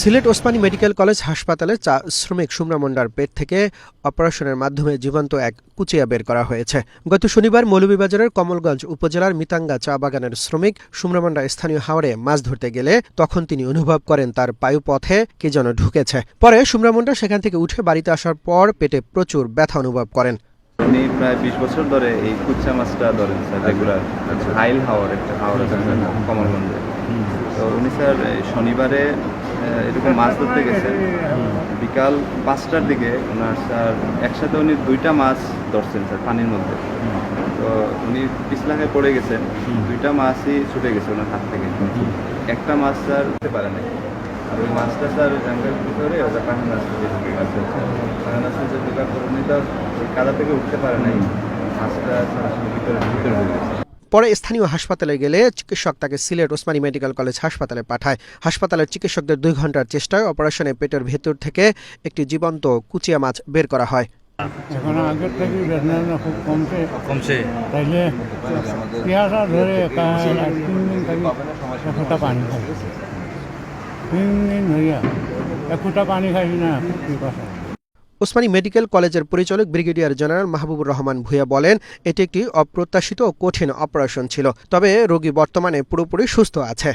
Sylhet Osmani medical college হাসপাতালে চা শ্রমিক সুমনা মুন্ডার পেট থেকে অপারেশনের মাধ্যমে জীবন্ত এক কুচিয়া বের করা হয়েছে। গত শনিবার মৌলভীবাজারের কমলগঞ্জ উপজেলার মিতাঙ্গা চা বাগানের শ্রমিক সুমনা মুন্ডা স্থানীয় হাওড়ে মাছ ধরতে গেলে তখন তিনি অনুভব করেন তার পায়ুপথে কে যেন ঢুকেছে। পরে সুমনা মুন্ডা সেখান থেকে উঠে বাড়িতে আসার পর পেটে প্রচুর ব্যথা অনুভব করেন। উনি প্রায় বিশ বছর ধরে এই কুচ্চা মাছটা ধরেন স্যার রেগুলার। হাইল হাওয়ার একটা হাওড় আছে কমলগঞ্জে। তো উনি স্যার শনিবারে এরকম মাছ ধরতে গেছেন বিকাল পাঁচটার দিকে ওনার স্যার, একসাথে উনি দুইটা মাছ ধরছেন স্যার পানির মধ্যে। তো উনি পিছলাখায় পড়ে গেছেন। দুইটা মাছই ছুটে গেছে ওনার হাত থেকে। একটা মাছ স্যার উঠতে পারে নাই। আর ওই মাছটা স্যার জাঙ্গার ভিতরে ওটা পাহাড় মাছ ঢুকে গেছে। ঢোকার পর উনি তো ওই কাদা থেকে উঠতে পারে নাই। মাছটা স্যার ভিতরে ভিতরে ঢুকে গেছে। পরে স্থানীয় হাসপাতালে গেলে চিকিৎসক তাকে সিলেট ওসমানী মেডিকেল কলেজ হাসপাতালে পাঠায়। হাসপাতালের চিকিৎসকদের দুই ঘণ্টার চেষ্টায় অপারেশনে পেটের ভেতর থেকে একটি জীবন্ত কুচিয়া মাছ বের করা হয়। এখন আগের থেকে বেদনা খুব কমছে। কমছে। তাইলে পেঁয়াজা ধরে তিন দিন থাকি একটা পানি খাই তিন দিন হইয়া একটা পানি খাই না খুব পিপাসা ওসমানী মেডিকেল কলেজের পরিচালক ব্রিগেডিয়ার জেনারেল মাহবুবুর রহমান ভূঁইয়া বলেন, এটি একটি অপ্রত্যাশিত ও কঠিন অপারেশন ছিল, তবে রোগী বর্তমানে পুরোপুরি সুস্থ আছে।